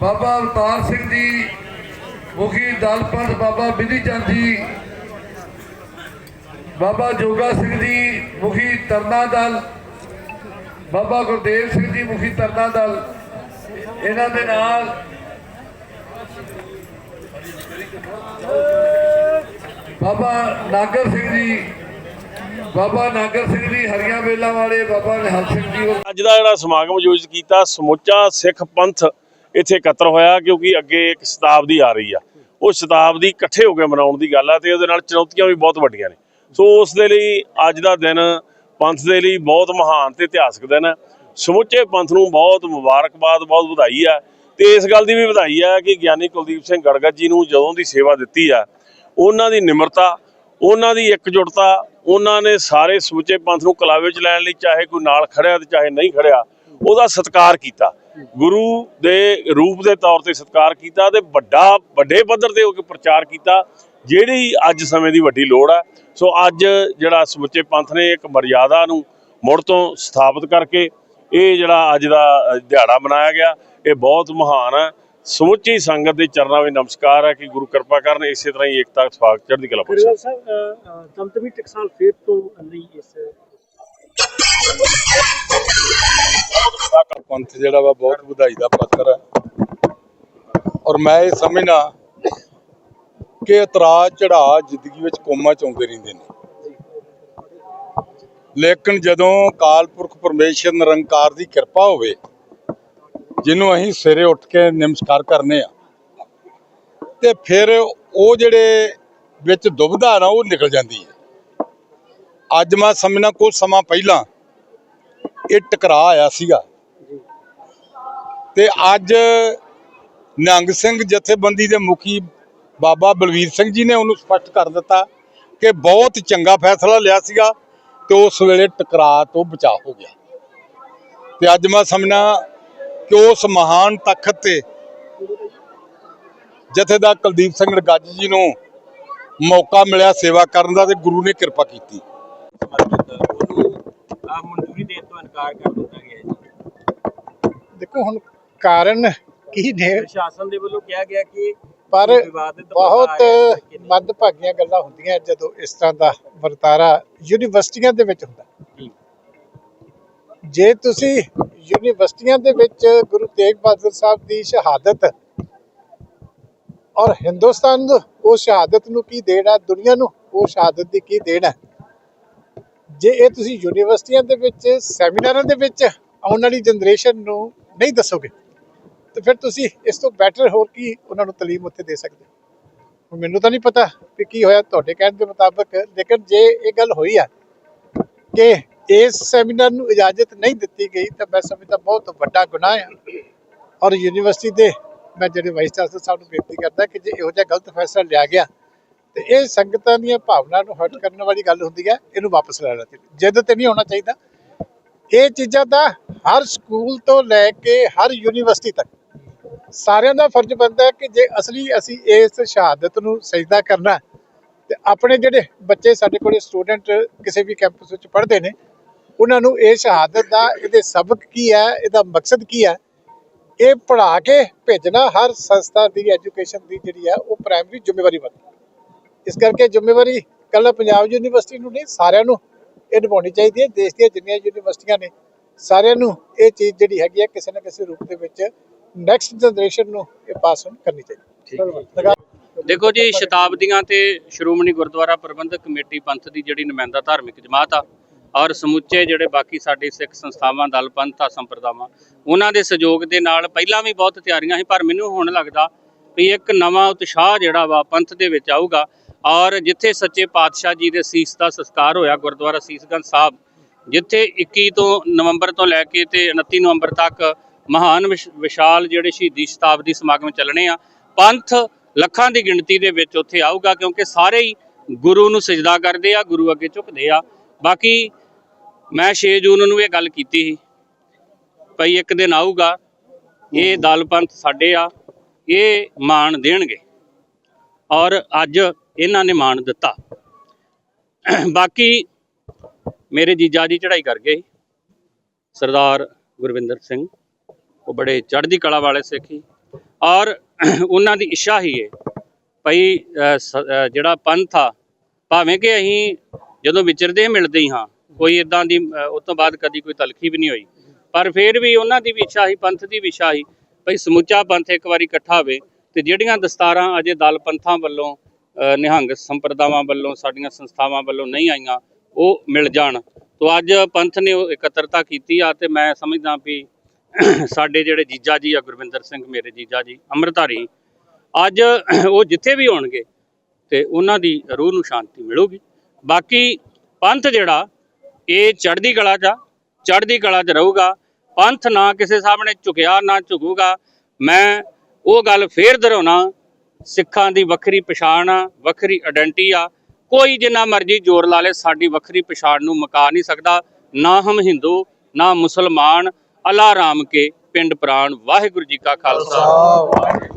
ਬਾਬਾ ਅਵਤਾਰ ਸਿੰਘ ਜੀ, ਮੁਖੀ ਦਲ ਪੰਥ ਬਾਬਾ ਬਿਧੀ ਚੰਦ ਜੀ, ਬਾਬਾ ਜੋਗਾ ਸਿੰਘ ਜੀ, ਮੁਖੀ ਤਰਨਾ ਦਲ, ਬਾਬਾ ਗੁਰਦੇਵ ਸਿੰਘ ਜੀ, ਮੁਖੀ ਤਰਨਾ ਦਲ, ਇਹਨਾਂ ਦੇ ਨਾਲ ਬਾਬਾ ਨਾਗਰ ਸਿੰਘ ਜੀ, ਬਾਬਾ ਨਾਗਰ ਸਿੰਘ ਜੀ, ਹਰੀਆਂ ਵੇਲਾਂ ਵਾਲੇ ਬਾਬਾ ਨਿਹੰਗ ਸਿੰਘ ਜੀ ਅੱਜ ਦਾ ਜਿਹੜਾ ਸਮਾਗਮ ਆਯੋਜਿਤ ਕੀਤਾ ਸਮੁੱਚਾ ਸਿੱਖ ਪੰਥ ਇੱਥੇ ਇਕੱਤਰ ਹੋਇਆ ਕਿਉਂਕਿ ਅੱਗੇ ਇੱਕ ਸ਼ਤਾਬਦੀ ਆ ਰਹੀ ਆ। ਉਹ ਸ਼ਤਾਬਦੀ ਇਕੱਠੇ ਹੋ ਕੇ ਮਨਾਉਣ ਦੀ ਗੱਲ ਆ ਤੇ ਉਹਦੇ ਨਾਲ ਚੁਣੌਤੀਆਂ ਵੀ ਬਹੁਤ ਵੱਡੀਆਂ ਨੇ। ਸੋ ਉਸ ਦੇ ਲਈ ਅੱਜ ਦਾ ਦਿਨ ਪੰਥ ਦੇ ਲਈ ਬਹੁਤ ਮਹਾਨ ਤੇ ਇਤਿਹਾਸਕ ਦਿਨ ਹੈ ਸਮੁੱਚੇ ਪੰਥ ਨੂੰ ਬਹੁਤ ਮੁਬਾਰਕਬਾਦ, ਬਹੁਤ ਵਧਾਈ ਆ। ਤੇ ਇਸ ਗੱਲ ਦੀ ਵੀ ਵਧਾਈ ਆ ਕਿ ਗਿਆਨੀ ਕੁਲਦੀਪ ਸਿੰਘ ਗੜਗੜ ਜੀ ਨੂੰ ਜਦੋਂ ਦੀ ਸੇਵਾ ਦਿੱਤੀ ਆ, ਉਹਨਾਂ ਦੀ ਨਿਮਰਤਾ, ਉਹਨਾਂ ਦੀ ਇਕਜੁੱਟਤਾ, ਉਹਨਾਂ ਨੇ ਸਾਰੇ ਸਮੁੱਚੇ ਪੰਥ ਨੂੰ ਕਲਾਵੇ 'ਚ ਲੈਣ ਲਈ ਚਾਹੇ ਕੋਈ ਨਾਲ ਖੜਿਆ ਤੇ ਚਾਹੇ ਨਹੀਂ ਖੜਿਆ, ਉਹਦਾ ਸਤਿਕਾਰ ਕੀਤਾ। ਗੁਰੂ ਦੇ ਰੂਪ ਦੇ ਤੌਰ ਤੇ ਸਤਿਕਾਰ ਕੀਤਾ ਤੇ ਵੱਡਾ, ਵੱਡੇ ਪੱਧਰ ਤੇ ਹੋ ਕੇ ਪ੍ਰਚਾਰ ਕੀਤਾ, ਜਿਹੜੀ ਅੱਜ ਸਮੇਂ ਦੀ ਵੱਡੀ ਲੋੜ ਹੈ ਸੋ ਅੱਜ ਜਿਹੜਾ ਸਮੁੱਚੇ ਪੰਥ ਨੇ ਇੱਕ ਮਰਿਆਦਾ ਨੂੰ ਮੁੜ ਤੋਂ ਸਥਾਪਿਤ ਕਰਕੇ ਇਹ ਜਿਹੜਾ ਅੱਜ ਦਾ ਦਿਹਾੜਾ ਮਨਾਇਆ ਗਿਆ, ਇਹ ਬਹੁਤ ਮਹਾਨ ਹੈ ਸਮੁੱਚੀ ਸੰਗਤ ਦੇ ਚਰਨਾਂ ਵਿੱਚ ਨਮਸਕਾਰ ਹੈ ਕਿ ਗੁਰੂ ਕਿਰਪਾ ਕਰਨ, ਇਸੇ ਤਰ੍ਹਾਂ ਹੀ ਏਕਤਾ ਸਵਾਗਤ ਚੜ੍ਹਦੀ ਕਲਾ ਬਖਸ਼ੇ ਸਾਹਿਬ ਦਮਦਮੀ ਟਕਸਾਲ ਫੇਰ ਤੋਂ ਲਈ ਇਸ ਪੰਥ ਜਿਹੜਾ ਵਾ ਬਹੁਤ ਵਧਾਈ ਦਾ ਪਾਤਰ ਹੈ ਔਰ ਮੈਂ ਇਹ ਸਮਝਣਾ ਕਿ ਇਤਰਾਜ਼ ਚੜਾ ਜ਼ਿੰਦਗੀ ਵਿੱਚ ਕੋਮਾ ਚ ਆਉਂਦੇ ਰਹਿੰਦੇ ਨੇ। ਲੇਕਿਨ ਜਦੋਂ ਕਾਲਪੁਰਖ ਪਰਮੇਸ਼ਰ ਨਿਰੰਕਾਰ ਦੀ ਕਿਰਪਾ ਹੋਵੇ, ਜਿਹਨੂੰ ਅਸੀਂ ਸਵੇਰੇ ਉੱਠ ਕੇ ਨਮਸਕਾਰ ਕਰਨੇ ਆ, ਤੇ ਫਿਰ ਉਹ ਜਿਹੜੇ ਵਿੱਚ ਦੁਬਧਾ ਨਾ ਉਹ ਨਿਕਲ ਜਾਂਦੀ ਹੈ। ਅੱਜ ਮੈਂ ਸਮਝਣਾ ਕੁਝ ਸਮਾਂ ਪਹਿਲਾਂ ਇਹ ਟਕਰਾਅ ਆਇਆ ਸੀਗਾ। ਤੇ ਅੱਜ ਨਿਹੰਗ ਸਿੰਘ ਜਥੇਬੰਦੀ ਦੇ ਮੁਖੀ ਬਾਬਾ ਬਲਵੀਰ ਸਿੰਘ ਜੀ ਨੇ ਉਹਨੂੰ ਸਪਸ਼ਟ ਕਰ ਦਿੱਤਾ ਕਿ ਬਹੁਤ ਚੰਗਾ ਫੈਸਲਾ ਲਿਆ ਸੀਗਾ ਤੇ ਉਸ ਵੇਲੇ ਟਕਰਾਅ ਤੋਂ ਬਚਾਅ ਹੋ ਗਿਆ। ਤੇ ਅੱਜ ਮੈਂ ਸਮਝਣਾ ਕਿ ਉਸ ਮਹਾਨ ਤਖਤ ਤੇ ਜਥੇਦਾਰ ਕੁਲਦੀਪ ਸਿੰਘ ਗੱਜ ਜੀ ਨੂੰ ਮੌਕਾ ਮਿਲਿਆ ਸੇਵਾ ਕਰਨ ਦਾ ਤੇ ਗੁਰੂ ਨੇ ਕਿਰਪਾ ਕੀਤੀ। ਆ ਮਨਜ਼ੂਰੀ ਦੇਣ ਤੋਂ ਇਨਕਾਰ ਕਰ ਦਿੱਤਾ ਗਿਆ ਜੀ ਦੇਖੋ ਹੁਣ ਕਾਰਨ ਕੀ ਨੇ ਪ੍ਰਸ਼ਾਸਨ ਦੇ ਵੱਲੋਂ ਕਿਹਾ ਗਿਆ ਕਿ ਪਰ ਬਹੁਤ। ਮੱਦਭਾਗੀਆਂ ਗੱਲਾਂ ਹੁੰਦੀਆਂ ਜਦੋਂ ਇਸ ਤਰ੍ਹਾਂ ਦਾ ਵਰਤਾਰਾ ਯੂਨੀਵਰਸਿਟੀਆਂ ਦੇ ਵਿੱਚ ਹੁੰਦਾ। ਜੇ ਤੁਸੀਂ ਯੂਨੀਵਰਸਿਟੀਆਂ ਦੇ ਵਿੱਚ ਗੁਰੂ ਤੇਗ ਬਹਾਦਰ ਸਾਹਿਬ ਦੀ ਸ਼ਹਾਦਤ ਔਰ ਹਿੰਦੁਸਤਾਨ ਨੂੰ ਉਹ ਸ਼ਹਾਦਤ ਨੂੰ ਕੀ ਦੇਣਾ ਦੁਨੀਆ ਨੂੰ ਉਹ ਸ਼ਹਾਦਤ ਦੀ ਕੀ ਦੇਣਾ ਜੇ ਇਹ ਤੁਸੀਂ ਯੂਨੀਵਰਸਿਟੀਆਂ ਦੇ ਵਿੱਚ, ਸੈਮੀਨਾਰਾਂ ਦੇ ਵਿੱਚ ਆਉਣ ਵਾਲੀ ਜਨਰੇਸ਼ਨ ਨੂੰ ਨਹੀਂ ਦੱਸੋਗੇ, ਤੇ ਫਿਰ ਤੁਸੀਂ ਇਸ ਤੋਂ ਬੈਟਰ ਹੋਰ ਕੀ ਉਹਨਾਂ ਨੂੰ ਤਾਲੀਮ ਉੱਥੇ ਦੇ ਸਕਦੇ ਹੋ? ਮੈਨੂੰ ਤਾਂ ਨਹੀਂ ਪਤਾ ਕਿ ਕੀ ਹੋਇਆ, ਤੁਹਾਡੇ ਕਹਿਣ ਦੇ ਮੁਤਾਬਕ, ਲੇਕਿਨ ਜੇ ਇਹ ਗੱਲ ਹੋਈ ਆ ਕਿ ਇਸ ਸੈਮੀਨਾਰ ਨੂੰ ਇਜਾਜ਼ਤ ਨਹੀਂ ਦਿੱਤੀ ਗਈ, ਤਾਂ ਮੈਂ ਸਮਝਦਾ ਬਹੁਤ ਵੱਡਾ ਗੁਨਾਹ ਹੈ ਔਰ ਯੂਨੀਵਰਸਿਟੀ ਦੇ ਮੈਂ ਜਿਹੜੇ ਵਾਈਸ ਚਾਂਸਲਰ ਸਾਹਿਬ ਨੂੰ ਬੇਨਤੀ ਕਰਦਾ ਕਿ ਜੇ ਇਹੋ ਜਿਹਾ ਗਲਤ ਫੈਸਲਾ ਲਿਆ ਗਿਆ ਤੇ ਇਹ ਸੰਗਤਾਂ ਦੀਆਂ ਭਾਵਨਾ ਨੂੰ ਹਰਟ ਕਰਨ ਵਾਲੀ ਗੱਲ ਹੁੰਦੀ ਹੈ ਇਹਨੂੰ ਵਾਪਸ ਲੈਣਾ ਚਾਹੀਦਾ। ਜਿੱਦ ਤੇ ਨਹੀਂ ਹੋਣਾ ਚਾਹੀਦਾ। ਇਹ ਚੀਜ਼ਾਂ ਦਾ ਹਰ ਸਕੂਲ ਤੋਂ ਲੈ ਕੇ ਹਰ ਯੂਨੀਵਰਸਿਟੀ ਤੱਕ। ਸਾਰਿਆਂ ਦਾ ਫਰਜ਼ ਬਣਦਾ ਹੈ ਕਿ ਜੇ ਅਸਲੀ ਅਸੀਂ ਇਸ ਸ਼ਹਾਦਤ ਨੂੰ ਸਜਦਾ ਕਰਨਾ ਹੈ, ਤੇ ਆਪਣੇ ਜਿਹੜੇ ਬੱਚੇ ਸਾਡੇ ਕੋਲੇ ਸਟੂਡੈਂਟ ਕਿਸੇ ਵੀ ਕੈਂਪਸ ਵਿੱਚ ਪੜ੍ਹਦੇ ਨੇ ਉਹਨਾਂ ਨੂੰ ਇਹ ਸ਼ਹਾਦਤ ਦਾ ਇਹਦੇ ਸਬਕ ਕੀ ਹੈ ਇਹਦਾ ਮਕਸਦ ਕੀ ਹੈ ਇਹ ਪੜ੍ਹਾ ਕੇ ਭੇਜਣਾ ਹਰ ਸੰਸਥਾ ਦੀ ਐਜੂਕੇਸ਼ਨ ਦੀ ਜਿਹੜੀ ਹੈ ਉਹ ਪ੍ਰਾਇਮਰੀ ਜ਼ਿੰਮੇਵਾਰੀ ਬਣਦੀ ਇਸ ਕਰਕੇ ਜ਼ਿੰਮੇਵਾਰੀ ਕੱਲ੍ਹ ਪੰਜਾਬ ਯੂਨੀਵਰਸਿਟੀ ਨੂੰ ਨਹੀਂ ਸਾਰਿਆਂ ਨੂੰ ਇਹ ਨਿਭਾਉਣੀ ਚਾਹੀਦੀ ਹੈ। ਦੇਸ਼ ਦੀਆਂ ਜਿੰਨੀਆਂ ਯੂਨੀਵਰਸਿਟੀਆਂ ਨੇ ਸਾਰਿਆਂ ਨੂੰ ਇਹ ਚੀਜ਼ ਜਿਹੜੀ ਹੈਗੀ ਹੈ ਕਿਸੇ ਨਾ ਕਿਸੇ ਰੂਪ ਦੇ ਵਿੱਚ ਨੈਕਸਟ ਜਨਰੇਸ਼ਨ ਨੂੰ ਇਹ ਪਾਸ on ਕਰਨੀ ਚਾਹੀਦੀ ਹੈ। ਦੇਖੋ ਜੀ ਸ਼ਤਾਬਦੀਆਂ ਤੇ ਸ਼੍ਰੋਮਣੀ ਗੁਰਦੁਆਰਾ ਪ੍ਰਬੰਧਕ ਕਮੇਟੀ ਪੰਥ ਦੀ ਜਿਹੜੀ ਨੁਮਾਇੰਦਾ ਧਾਰਮਿਕ ਜਮਾਤ ਆ ਔਰ ਸਮੁੱਚੇ ਜਿਹੜੇ ਬਾਕੀ ਸਾਡੇ ਸਿੱਖ ਸੰਸਥਾਵਾਂ ਦਲ ਪੰਥ ਆ ਸੰਪਰਦਾਵਾਂ ਉਹਨਾਂ ਦੇ ਸਹਿਯੋਗ ਦੇ ਨਾਲ ਪਹਿਲਾਂ ਵੀ ਬਹੁਤ ਤਿਆਰੀਆਂ ਸੀ ਪਰ ਮੈਨੂੰ ਹੁਣ ਲੱਗਦਾ ਵੀ ਇੱਕ ਨਵਾਂ ਉਤਸ਼ਾਹ ਜਿਹੜਾ ਵਾ ਪੰਥ ਦੇ ਵਿੱਚ ਆਊਗਾ ਔਰ ਜਿੱਥੇ ਸੱਚੇ ਪਾਤਸ਼ਾਹ ਜੀ ਦੇ ਸੀਸ ਦਾ ਸੰਸਕਾਰ ਹੋਇਆ, ਗੁਰਦੁਆਰਾ ਸੀਸਗੰਜ ਸਾਹਿਬ, ਜਿੱਥੇ 21 ਤੋਂ ਨਵੰਬਰ ਤੋਂ ਲੈ ਕੇ ਤੇ 29 ਨਵੰਬਰ ਤੱਕ ਮਹਾਨ ਵਿਸ਼- ਵਿਸ਼ਾਲ ਜਿਹੜੇ ਸ਼ਹੀਦੀ ਸ਼ਤਾਬਦੀ ਸਮਾਗਮ ਚੱਲਣੇ ਆ। ਪੰਥ ਲੱਖਾਂ ਦੀ ਗਿਣਤੀ ਦੇ ਵਿੱਚ ਉੱਥੇ ਆਊਗਾ, ਕਿਉਂਕਿ ਸਾਰੇ ਹੀ ਗੁਰੂ ਨੂੰ ਸਜਦਾ ਕਰਦੇ ਆ, ਗੁਰੂ ਅੱਗੇ ਝੁਕਦੇ ਆ। ਬਾਕੀ ਮੈਂ 6 ਜੂਨ ਨੂੰ ਇਹ ਗੱਲ ਕੀਤੀ ਸੀ, ਭਈ ਇੱਕ ਦਿਨ ਆਊਗਾ, ਇਹ ਦਲ ਪੰਥ ਸਾਡੇ ਆ, ਇਹ ਮਾਣ ਦੇਣਗੇ। ਔਰ ਅੱਜ ਇਹਨਾਂ ਨੇ ਮਾਣ ਦਿੱਤਾ। ਬਾਕੀ ਮੇਰੇ ਜੀਜਾ ਜੀ ਚੜ੍ਹਾਈ ਕਰ ਗਏ। ਸਰਦਾਰ ਗੁਰਵਿੰਦਰ ਸਿੰਘ ਉਹ ਬੜੇ ਚੜ੍ਹਦੀ ਕਲਾ ਵਾਲੇ ਸਿੱਖ। ਸੀ ਔਰ ਉਹਨਾਂ ਦੀ ਇੱਛਾ ਹੀ ਹੈ ਭਈ ਜਿਹੜਾ ਪੰਥ ਆ ਭਾਵੇਂ ਕਿ ਅਸੀਂ ਜਦੋਂ ਵਿਚਰਦੇ ਮਿਲਦੇ ਹੀ ਹਾਂ ਕੋਈ ਇਦਾਂ ਦੀ ਅ, ਉਸ ਤੋਂ ਬਾਅਦ ਕਦੀ ਕੋਈ ਤਲਖੀ ਵੀ ਨਹੀਂ ਹੋਈ। ਪਰ ਫਿਰ ਵੀ ਉਹਨਾਂ ਦੀ ਵੀ ਇੱਛਾ ਸੀ ਪੰਥ ਦੀ ਵੀ ਇੱਛਾ ਸੀ ਭਈ ਸਮੁੱਚਾ ਪੰਥ ਇੱਕ ਵਾਰੀ ਇਕੱਠਾ ਹੋਵੇ। ਤੇ ਜਿਹੜੀਆਂ ਦਸਤਾਰਾਂ ਅਜੇ ਦਲ ਪੰਥਾਂ ਵੱਲੋਂ ਨਿਹੰਗ ਸੰਪਰਦਾਵਾਂ ਵੱਲੋਂ, ਸਾਡੀਆਂ ਸੰਸਥਾਵਾਂ ਵੱਲੋਂ ਨਹੀਂ ਆਈਆਂ, ਉਹ ਮਿਲ ਜਾਣ। ਤੋਂ ਅੱਜ ਪੰਥ ਨੇ ਉਹ ਇਕੱਤਰਤਾ ਕੀਤੀ ਆ ਤੇ ਮੈਂ ਸਮਝਦਾ ਵੀ ਸਾਡੇ ਜਿਹੜੇ ਜੀਜਾ ਜੀ ਆ, ਗੁਰਵਿੰਦਰ ਸਿੰਘ ਮੇਰੇ ਜੀਜਾ ਜੀ, ਅੰਮ੍ਰਿਤਧਾਰੀ, ਅੱਜ ਉਹ ਜਿੱਥੇ ਵੀ ਹੋਣਗੇ ਤੇ ਉਹਨਾਂ ਦੀ ਰੂਹ ਨੂੰ ਸ਼ਾਂਤੀ ਮਿਲੂਗੀ। ਬਾਕੀ ਪੰਥ ਜਿਹੜਾ, ਇਹ ਚੜ੍ਹਦੀ ਕਲਾ 'ਚ ਆ, ਚੜ੍ਹਦੀ ਕਲਾ 'ਚ ਰਹੂਗਾ। ਪੰਥ ਨਾ ਕਿਸੇ ਸਾਹਮਣੇ ਝੁਕਿਆ, ਨਾ ਝੁਕੂਗਾ। ਮੈਂ ਉਹ ਗੱਲ ਫੇਰ ਦੁਹਰਾਉਣਾ, ਸਿੱਖਾਂ ਦੀ ਵੱਖਰੀ ਪਛਾਣ ਆ, ਵੱਖਰੀ ਆਇਡੈਂਟੀ ਆ। ਕੋਈ ਜਿੰਨਾ ਮਰਜ਼ੀ ਜ਼ੋਰ ਲਾ ਲੇ, ਸਾਡੀ ਵੱਖਰੀ ਪਛਾਣ ਨੂੰ ਮੁਕਾ ਨਹੀਂ ਸਕਦਾ। ਨਾ ਹਮ ਹਿੰਦੂ, ਨਾ ਮੁਸਲਮਾਨ, ਅੱਲਾ ਰਾਮ ਕੇ ਪਿੰਡ ਪ੍ਰਾਣ। ਵਾਹਿਗੁਰੂ ਜੀ ਕਾ ਖਾਲਸਾ।